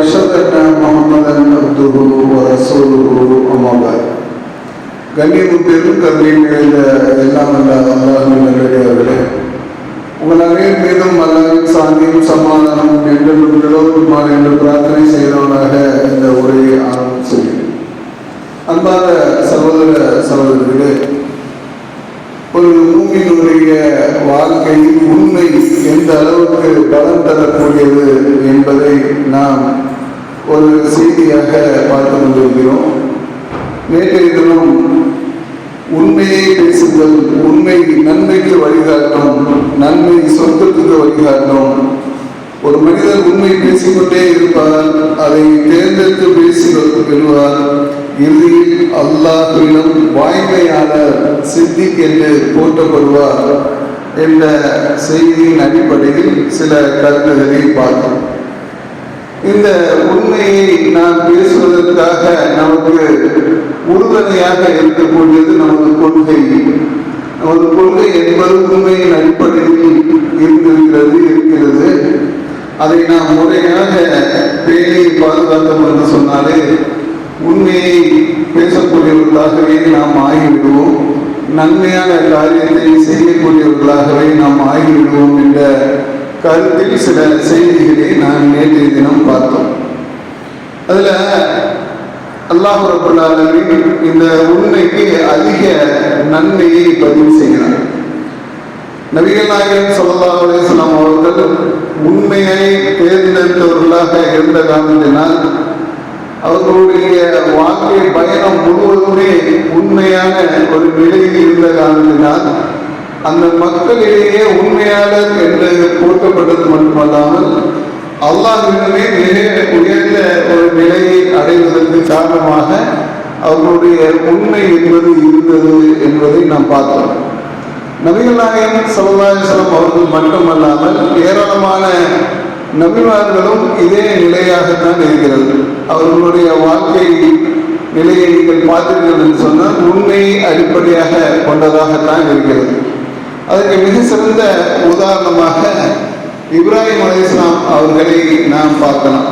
وأشهد أن محمدا عبده ورسوله أما بعد கண்ணியம் பெரும் கருணையும் எழுத எல்லாம் அல்ல அல்லாஹின் நல்லடியார்களே உங்கள் அனைவரும் மீதும் அல்லாவின் சாந்தியும் சமாதானம் என்றும் நிலவுமாறு என்று பிரார்த்தனை செய்தவனாக இந்த உரையை ஆரம்பம் செய்கிறேன் அன்பான சகோதர சகோதரிகளே ஒரு மூமியினுடைய வாழ்க்கையில் உண்மை எந்த அளவுக்கு பலம் தரக்கூடியது என்பதை நாம் ஒரு செய்தியாக பார்த்து கொண்டிருக்கிறோம். நேற்றைய தினம் உண்மையை பேசுங்கள் உண்மை நன்மைக்கு வழிகாட்டும் நன்மை சொத்துக்கு வழிகாட்டும். ஒரு மனிதன் உண்மை பேசிக்கொண்டே இருப்பார் அதை தேர்ந்தெடுத்து பேசி பெறுவார். இறுதியில் அல்லாஹ்விடம் வாய்மையான சித்திக் என்று போற்றப்படுவார் என்ற செய்தியின் அடிப்படையில் சில கருத்துக்களை பார்த்தோம். இந்த உண்மையை நாம் பேசுவதற்காக நமக்கு உறுதுணையாக இருக்கக்கூடியது நமது கொள்கை. நமது கொள்கை என்பது உண்மையின் அடிப்படையில் இருந்திருக்கிறது இருக்கிறது. அதை நாம் முறையாக பேணியை பாதுகாத்தோம் என்று சொன்னாலே உண்மையை பேசக்கூடியவர்களாகவே நாம் ஆகிவிடுவோம். நன்மையான காரியத்தை செய்யக்கூடியவர்களாகவே நாம் ஆகிவிடுவோம் என்ற கருத்தில் சில செய்திகளை நான் நேற்றைய தினம் பார்த்தோம். அதில் அல்லாஹ் ரபுல்லாலமின் இந்த உண்மைக்கு அதிக நன்மையை பதிவு செய்கிறார். நபிகள் நாயகன் சொல்லா அலிஸ்லாம் அவர்கள் உண்மையை தேர்ந்தெடுத்தவர்களாக இருந்த காரணத்தினால் அவர்களுடைய வாழ்க்கை பயணம் முழுவதுமே உண்மையான ஒரு நிலையில் இருந்த காரணத்தினால் அந்த மக்களிடையே உண்மையாளர் என்று போற்றப்பட்டது மட்டுமல்லாமல் அல்லாஹிடமே மிக உயர்ந்த ஒரு நிலையை அடைவதற்கு காரணமாக அவர்களுடைய உண்மை என்பது இருந்தது என்பதை நாம் பார்த்தோம் நபிகள் நாயகம் அவர்கள் மட்டுமல்லாமல் ஏராளமான நபிமார்களும் இதே நிலையாகத்தான் இருக்கிறது. அவர்களுடைய வாழ்க்கை நிலையை நீங்கள் பார்த்தீர்கள் என்று சொன்னால் உண்மையை அடிப்படையாக கொண்டதாகத்தான் இருக்கிறது. அதற்கு மிக சிறந்த உதாரணமாக இப்ராஹிம் அலி இஸ்லாம் அவர்களை நாம் பார்க்கலாம்.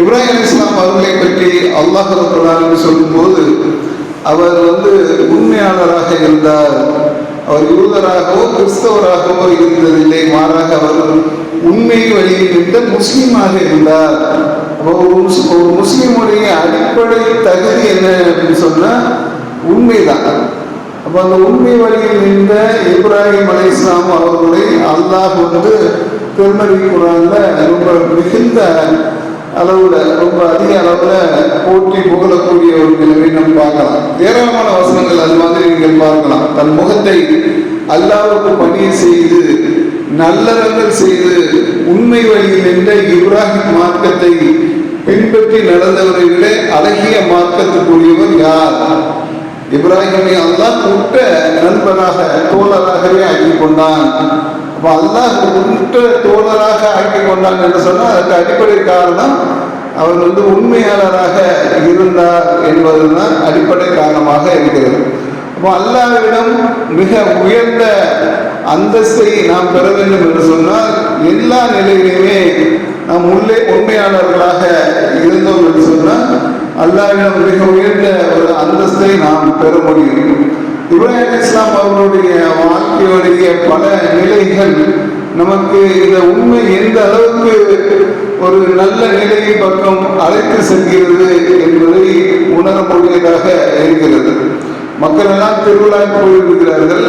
இப்ராஹிம் அலி இஸ்லாம் அவர்களை பற்றி அல்லாஹ் என்று சொல்லும்போது அவர் வந்து உண்மையாளராக இருந்தார். அவர் யூதராகவோ கிறிஸ்தவராகவோ இருந்ததில்லை மாறாக அவர் உண்மை வழியில் இருந்த முஸ்லீமாக இருந்தார். ஒரு முஸ்லீமுடைய அடிப்படை தகுதி என்ன அப்படின்னு சொன்னால் உண்மைதான். அப்போ அந்த உண்மை வழியில் நின்ற இப்ராஹிம் அலி இஸ்லாம் அவர்களை அல்லாஹ் வந்து திருமதி குரான்ல ரொம்ப மிகுந்த அளவுல ரொம்ப அதிக அளவுல போட்டி புகழக்கூடிய ஒரு நிலைமை நம்ம பார்க்கலாம். ஏராளமான வசனங்கள் அது மாதிரி நீங்கள் பார்க்கலாம். தன் முகத்தை அல்லாவுக்கு பணியை செய்து நல்லறங்கள் செய்து உண்மை வழியில் நின்ற இப்ராஹிம் மார்க்கத்தை பின்பற்றி நடந்தவரை விட அழகிய மார்க்கத்துக்குரியவர் யார்? இப்ராஹிமை அல்லாஹ் கூட்ட நண்பராக தோழராகவே ஆக்கி கொண்டான். அப்போ அல்லாஹ் கூட்ட தோழராக ஆக்கி கொண்டான் என்று சொன்னால் அதுக்கு அடிப்படை காரணம் அவர் வந்து உண்மையாளராக இருந்தார் என்பதுதான் அடிப்படை காரணமாக இருக்கிறது. அப்போ அல்லாவிடம் மிக உயர்ந்த அந்தஸ்தை நாம் பெற வேண்டும் என்று சொன்னால் எல்லா நிலையிலுமே நாம் உள்ளே உண்மையாளர்களாக இருந்தோம் என்று சொன்னால் அல்லாவிடம் மிக உயர்ந்த ஒரு அந்தஸ்தை நாம் பெற முடியும். இப்ராஹிம் இஸ்லாம் அவர்களுடைய வாழ்க்கையுடைய பல நிலைகள் நமக்கு இந்த உண்மை எந்த அளவுக்கு ஒரு நல்ல நிலையின் பக்கம் அழைத்து செல்கிறது என்பதை உணரக்கூடியதாக இருக்கிறது. மக்கள் எல்லாம் திருவிழாக்கு போயிருக்கிறார்கள்.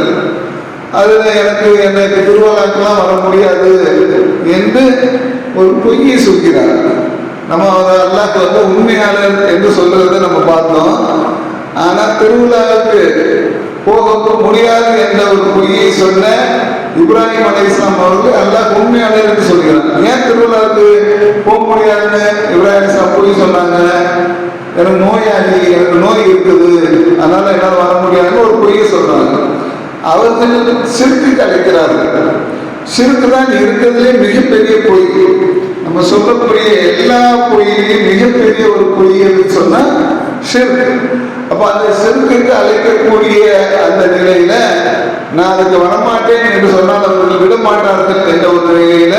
அதில் எனக்கு எனக்கு திருவிழாக்கெல்லாம் வர முடியாது என்று ஒரு பொய்யை சொல்கிறார்கள். நம்ம அல்லாஹ் வந்து உண்மையாளர் என்று சொல்றதை நம்ம பார்த்தோம். ஆனால் திருவிழாவுக்கு போக முடியாது என்ற ஒரு பொய்யை சொன்ன இப்ராஹிம் அலி இஸ்லாம் அவர்கள் அல்லாஹ் உண்மையாளர் என்று சொல்கிறார். ஏன் திருவிழாவுக்கு போக முடியாதுன்னு இப்ராஹிம் இஸ்லாம் பொய் சொன்னாங்க? எனக்கு நோயாளி எனக்கு நோய் இருக்குது. அதனால என்னால் வர முடியாதுன்னு ஒரு பொய்யை சொல்றாங்க. அவர்கள் சிரித்து அழைக்கிறார்கள் சிறுக்கு தான் இருக்கிறதுலே மிகப்பெரிய பொய். நம்ம சொல்லக்கூடிய எல்லா பொய்யிலையும் மிகப்பெரிய ஒரு பொய் எதுன்னு சொன்னா ஷிர்க் அப்ப அந்த சிறுக்கு அழைக்கக்கூடிய அந்த நிலையில நான் அதுக்கு வரமாட்டேன் என்று சொன்னால் அவர்கள் விட மாட்டார்கள் என்ற ஒரு நிலையில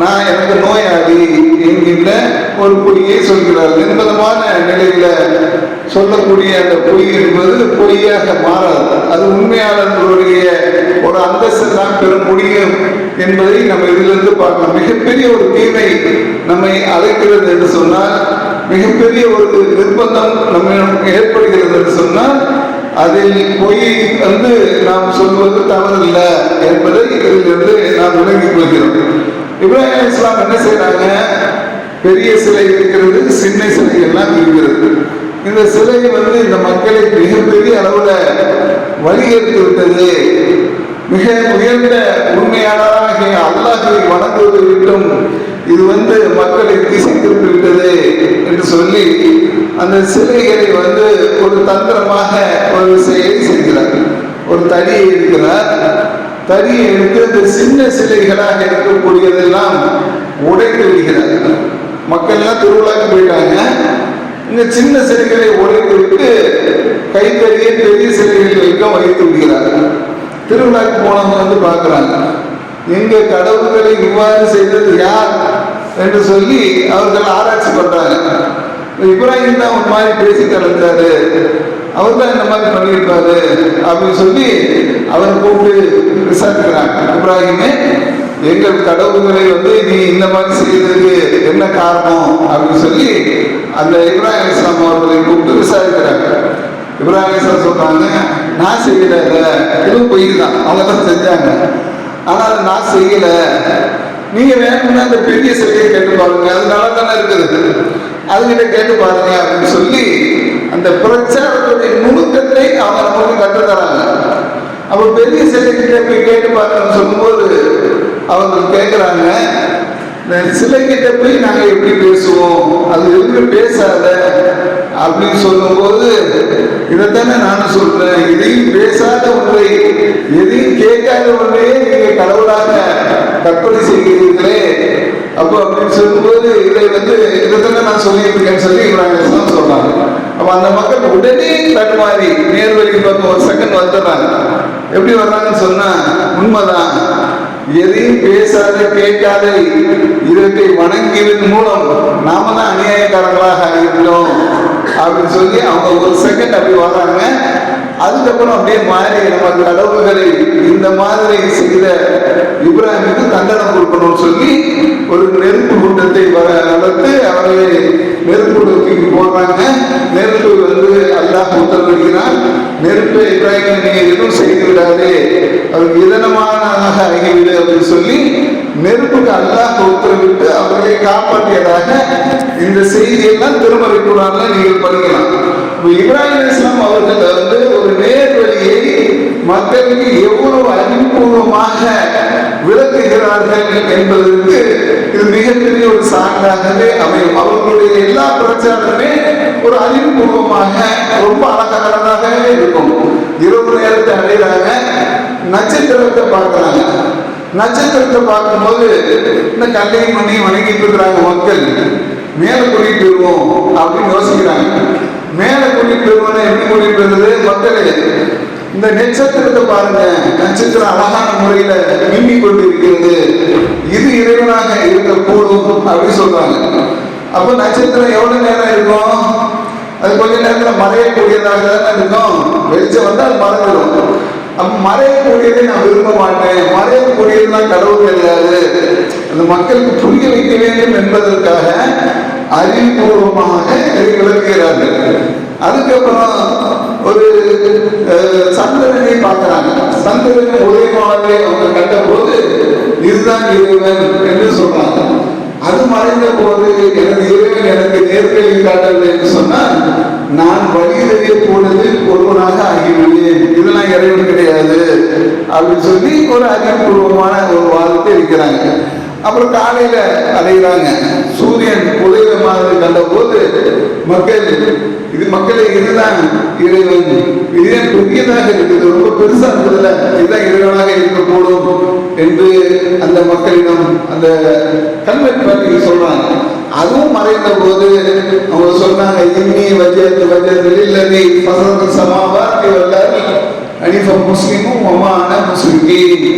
நான் எனக்கு நோயாளி என்கின்ற ஒரு பொய்யை சொல்கிறார் என்பதமான நிலையில சொல்லக்கூடிய அந்த பொய் என்பது பொய்யாக மாறாது. அது உண்மையாளர்களுடைய ஒரு அந்தஸ்து தான் பெற முடியும் என்பதை நம்ம இதிலிருந்து பார்க்கலாம். மிகப்பெரிய ஒரு தீமை நம்மை அழைக்கிறது என்று சொன்னால் மிகப்பெரிய ஒரு நிர்பந்தம் நம்ம ஏற்படுகிறது என்று சொன்னால் அதில் பொய் வந்து நாம் சொல்வது தவறில்லை என்பதை இதிலிருந்து நாம் விளங்கிக் கொள்கிறோம். இப்ராஹிம் இஸ்லாம் என்ன செய்யறாங்க பெரிய சிலை இருக்கிறது சின்ன சிலை எல்லாம் இருக்கிறது. இந்த சிலை வந்து இந்த மக்களை மிகப்பெரிய அளவுல வழியெடுத்து விட்டது. மிக உயர்ந்த உண்மையாளராக அல்லாஹை வணங்குவது விட்டும் இது வந்து மக்களை திசை திருப்பி விட்டது என்று சொல்லி அந்த சிலைகளை வந்து ஒரு தந்திரமாக ஒரு செயலை செய்கிறார் ஒரு தடியை இருக்கிறார் தடியை எடுத்து இந்த சின்ன சிலைகளாக இருக்கக்கூடியதெல்லாம் உடைத்து விடுகிறார். மக்கள் எல்லாம் திருவிழாக்கு போயிட்டாங்க. இந்த சின்ன சிலைகளை உடைத்து விட்டு கைத்தறியை பெரிய சிலைகள் வைக்க வைத்து விடுகிறார்கள். திருவிழாக்கு போனவங்க வந்து பார்க்குறாங்க. எங்க கடவுள்களை இவ்வாறு செய்தது யார் என்று சொல்லி அவர்கள் ஆராய்ச்சி பண்றாங்க. இப்ராஹிம் தான் ஒரு மாதிரி பேசி கலந்தாரு அவர் தான் இந்த மாதிரி பண்ணியிருப்பாரு அப்படின்னு சொல்லி அவரை கூப்பிட்டு விசாரிக்கிறாங்க. இப்ராஹிமே எங்கள் கடவுள்களை வந்து நீ இந்த மாதிரி செய்ததுக்கு என்ன காரணம் அப்படின்னு சொல்லி அந்த இப்ராஹிம் இஸ்லாம் அவர்களை கூப்பிட்டு விசாரிக்கிறாங்க. இப்ராஹிம் இஸ்லாம் சொல்றாங்க நான் செய்யல. இதுவும் பொய் தான் அவங்க தான் செஞ்சாங்க ஆனால் நான் செய்யல. நீங்க வேணும்னா அந்த பெரிய சிலையை கேட்டு பாருங்க. அது நல்லா தானே இருக்குது. அதுகிட்ட கேட்டு பாருங்க அப்படின்னு சொல்லி அந்த பிரச்சாரத்துடைய நுணுக்கத்தை அவங்க நமக்கு கற்றுத்தராங்க. அப்ப பெரிய சிலைகிட்ட போய் கேட்டு பார்க்கணும்னு சொல்லும்போது அவங்க கேட்குறாங்க இந்த சிலைகிட்ட போய் நாங்க எப்படி பேசுவோம்? அது எதுவுமே பேசாத. அப்படின்னு சொல்லும்போது இதைத்தானே நானும் சொல்றேன். எதையும் பேசாத ஒன்றை எதையும் கேட்காத ஒன்றையே நீங்க கடவுளாக கற்பனை செய்கிறீர்களே. அப்போ அப்படின்னு சொல்லும்போது இதை வந்து இதைத்தானே நான் சொல்லிட்டு இருக்கேன்னு சொல்லி இவராங்க சொல்றாங்க. அப்ப அந்த மக்கள் உடனே தடுமாறி நேர்வழி பக்கம் ஒரு செகண்ட் வந்துடுறாங்க. எப்படி வர்றாங்கன்னு சொன்னா உண்மைதான். எதையும் பேசாத கேட்காத இதை வணங்கியதன் மூலம் நாம தான் அநியாயக்காரங்களாக இருக்கிறோம் அப்படின்னு சொல்லி அவங்க ஒரு செகண்ட் அப்படி வர்றாங்க அதுக்கப்புறம் அப்படியே மாறி நம்ம கடவுள்களை இந்த மாதிரி செய்த இப்ராஹிமுக்கு தண்டனம் கொடுக்கணும்னு சொல்லி ஒரு நெருப்பு கூட்டத்தை வர வளர்த்து அவரை நெருப்பு தூக்கி போடுறாங்க நெருப்பு வந்து அல்லாஹ் உத்தரவிடுகிறான். நெருப்பு இப்ராஹிம் நீங்க எதுவும் செய்து விடாதே. அவருக்கு இதனமானதாக ஆகிவிடு அப்படின்னு சொல்லி நெருப்புக்கு அல்லாஹ் உத்தரவிட்டு அவர்களை காப்பாற்றியதாக இந்த செய்தியெல்லாம் திருமறை குரான்ல நீங்கள் படிக்கலாம் இப்ராஹிம் இஸ்லாம் அவர்கள் வந்து ஒரு நேர் வழியை மக்களுக்கு எவ்வளவு அறிவுபூர்வமாக விளக்குகிறார்கள் என்பதற்கு இது மிகப்பெரிய ஒரு சான்றாகவே அமையும். அவர்களுடைய எல்லா பிரச்சாரமே ஒரு அறிவுபூர்வமாக ரொம்ப அழகானதாகவே இருக்கும். இரவு நேரத்தை அடைகிறாங்க நட்சத்திரத்தை பார்க்கிறாங்க. நட்சத்திரத்தை பார்க்கும்போது இந்த கல்லையும் மண்ணையும் வணங்கிட்டு இருக்கிறாங்க மக்கள். மேல கூட்டிட்டு இருக்கோம் அப்படின்னு யோசிக்கிறாங்க. மேலே கூட்டிட்டு போயிருவோம்னா எப்படி கூட்டிட்டு போயிருந்தது? மக்களே இந்த நட்சத்திரத்தை பாருங்க. நட்சத்திரம் அழகான முறையில மின்னி கொண்டு இருக்கிறது இது இறைவனாக இருக்கக்கூடும் அப்படின்னு சொல்றாங்க. அப்ப நட்சத்திரம் எவ்வளவு நேரம் இருக்கும்? அது கொஞ்ச நேரத்துல மறையக்கூடியதாக தானே இருக்கும். வெளிச்சம் வந்து அது மறைஞ்சிடும் அப்ப மறையக்கூடியதை நான் விரும்ப மாட்டேன். மறையக்கூடியதுலாம் கடவுள் கிடையாது. அந்த மக்களுக்கு புரிய வைக்க வேண்டும் என்பதற்காக அறிவுபூர்வமாக விளக்குகிறார்கள் அதுக்கப்புறம் ஒரு சந்திரனை பார்க்கிறாங்க. சந்திரன் உதயமாகவே அவங்க கண்டபோது இதுதான் இறைவன் என்று சொல்றாங்க அது மறைந்த போது எனது இறைவன் எனக்கு நேர்களில் காட்டவில்லை என்று சொன்னால் நான் வழியிலேயே தெரிய போனதில் ஒருவனாக ஆகிவிடுவேன் இதெல்லாம் இறைவன் கிடையாது அப்படின்னு சொல்லி ஒரு அறிவுபூர்வமான ஒரு வாதத்தை இருக்கிறாங்க. அப்புறம் காலையில அடைகிறாங்க சூரியன் உதய மாதிரி கண்ட போது மக்கள் இது மக்களை இதுதான் இறைவன் இதுதான் பெரியதாக இருக்குது ரொம்ப பெருசா இருக்குதுல்ல இதுதான் இறைவனாக இருக்கக்கூடும் என்று அந்த மக்களிடம் அந்த கல்வெட்டு பற்றி சொல்றாங்க. அதுவும் மறைந்த போது அவங்க சொன்னாங்க இன்னி வஜ்ஜத்து வஜ்ஜத்து இல்லதி ஃபசல் சமாவாத்தி வல்லாரி அனிஃப முஸ்லிமும் ஒமான முஸ்லிமீன்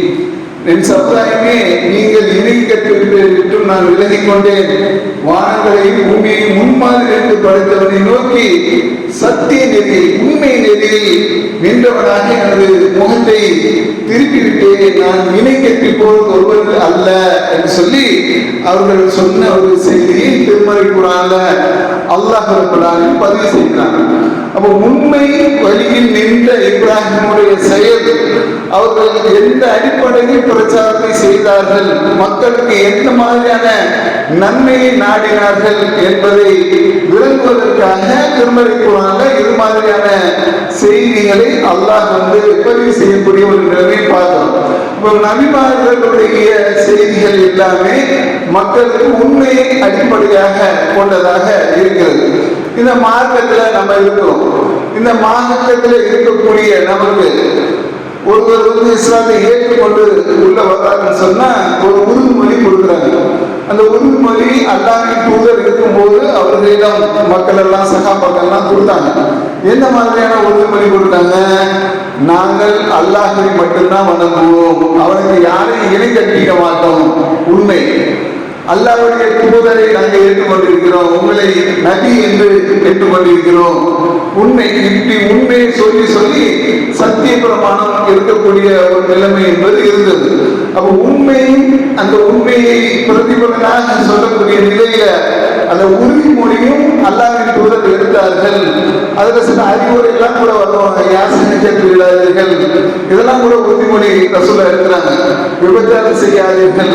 என் சமுதாயமே நீங்கள் இணை கற்று நான் விலகிக் கொண்டேன் வானங்களையும் பூமியையும் முன்மாதிரி என்று படைத்தவனை நோக்கி சத்திய நெறியில் உண்மை நெறியில் நின்றவனாக எனது முகத்தை திருப்பிவிட்டேன். நான் இணை கட்டி போவது ஒருவர் அல்ல என்று சொல்லி அவர்கள் சொன்ன ஒரு செய்தியை திருமறை குரான்ல அல்லாஹ் பதிவு செய்கிறாங்க அப்போ உண்மை வழியில் நின்ற இப்ராஹிமுடைய செயல் அவர்கள் எந்த அடிப்படையில் பிரச்சாரத்தை செய்தார்கள் மக்களுக்கு எந்த மாதிரியான நன்மையை நாடினார்கள் என்பதை விளங்குவதற்காக திருமறை இது மாதிரியான செய்திகளை அல்லாஹ் வந்து பதிவு செய்யக்கூடிய ஒரு நிலையை பார்த்தோம். இப்போ நபிமார்களுடைய செய்திகள் எல்லாமே மக்களுக்கு உண்மையை அடிப்படையாக கொண்டதாக இருக்கிறது. இந்த மார்க்கத்துல நம்ம இருக்கிறோம். இந்த மார்க்கத்துல இருக்கக்கூடிய நமக்கு ஒருவர் வந்து இஸ்லாத்தை ஏற்றுக்கொண்டு உள்ள வர்றாருன்னு சொன்னா ஒரு உறுதிமொழி கொடுக்குறாங்க. அந்த உறுதிமொழி அல்லாஹின் தூதர் இருக்கும்போது அவர்களிடம் மக்கள் எல்லாம் சகாபாக்கள் எல்லாம் கொடுத்தாங்க. என்ன மாதிரியான உறுதிமொழி கொடுத்தாங்க? நாங்கள் அல்லாஹை மட்டும்தான் வணங்குவோம். அவனுக்கு யாரையும் இணை கட்டிக்க மாட்டோம். உண்மை. அல்லாவுடைய தூதரை நாங்கள் ஏற்றுக்கொண்டிருக்கிறோம் உங்களை நபி என்று ஏற்றுக்கொண்டிருக்கிறோம். உண்மை இப்படி உண்மையை சொல்லி சொல்லி சத்திய பிரமாணம் இருக்கக்கூடிய ஒரு நிலைமை என்பது இருந்தது. அப்ப உண்மையும் அந்த உண்மையை பிரதிபலனாக சொல்லக்கூடிய நிலையில அந்த உறுதிமொழியும் அல்லாவின் தூதர் எடுத்தார்கள். அதுல சில அறிவுரைகள்லாம் கூட வருவாங்க. யாசனை கேட்கிறார்கள் இதெல்லாம் கூட உறுதிமொழி ரசூல இருக்கிறாங்க. விபச்சாரம் செய்யாதீர்கள்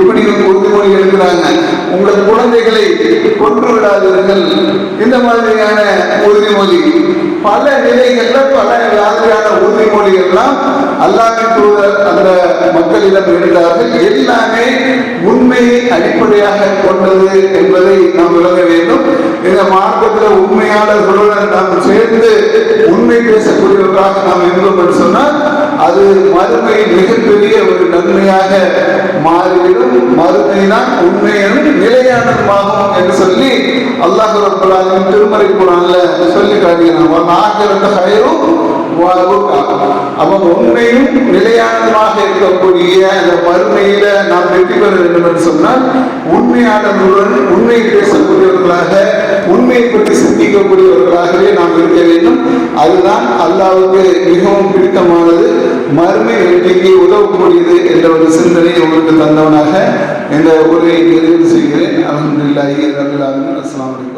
இப்படி உறுதிமொழி இருக்கிறாங்க உங்கள் குழந்தைகளை கொன்று விடாதீர்கள். இந்த மாதிரியான உறுதிமொழி. பல நிலைகள்ல பல மாதிரியான உறுதிமொழிகள்லாம் அல்லாஹின் தூதர் அந்த மக்களிடம் எடுத்தார்கள் எல்லாமே உண்மையை அடிப்படையாக கொண்டது என்பதை நாம் விளங்க வேண்டும். இந்த மார்க்கத்தில் உண்மையாளர்களுடன் நாம் சேர்ந்து உண்மை பேசக்கூடியவர்களாக நாம் இருந்தோம் என்று சொன்னால் அது மறுமை மிகப்பெரிய ஒரு நன்மையாக மாறிவிடும். மறுமை தான் உண்மையும் நிலையானதுமாகும் என்று சொல்லி அல்லாஹ் ரப்பலாலும் திருமறை குரான்ல சொல்லி காட்டுகிறான் ஆகிரத்த கயிறும் அவன் உண்மையும் நிலையான இருக்கக்கூடிய அந்த மறுமையில நாம் வெற்றி பெற வேண்டும் என்று சொன்னால் உண்மையானவர்களுடன் உண்மையை பேசக்கூடியவர்களாக உண்மையை பற்றி சிந்திக்கக்கூடியவர்களாகவே நாம் இருக்க வேண்டும். அதுதான் அல்லாவுக்கு மிகவும் பிடித்தமானது. மறுமை வெற்றிக்கு உதவக்கூடியது என்ற ஒரு சிந்தனையை உங்களுக்கு தந்தவனாக இந்த உரையை நிறைவு செய்கிறேன். அலமதுல்லாஹி ரபில் அஸ்லாம் வலைக்கம்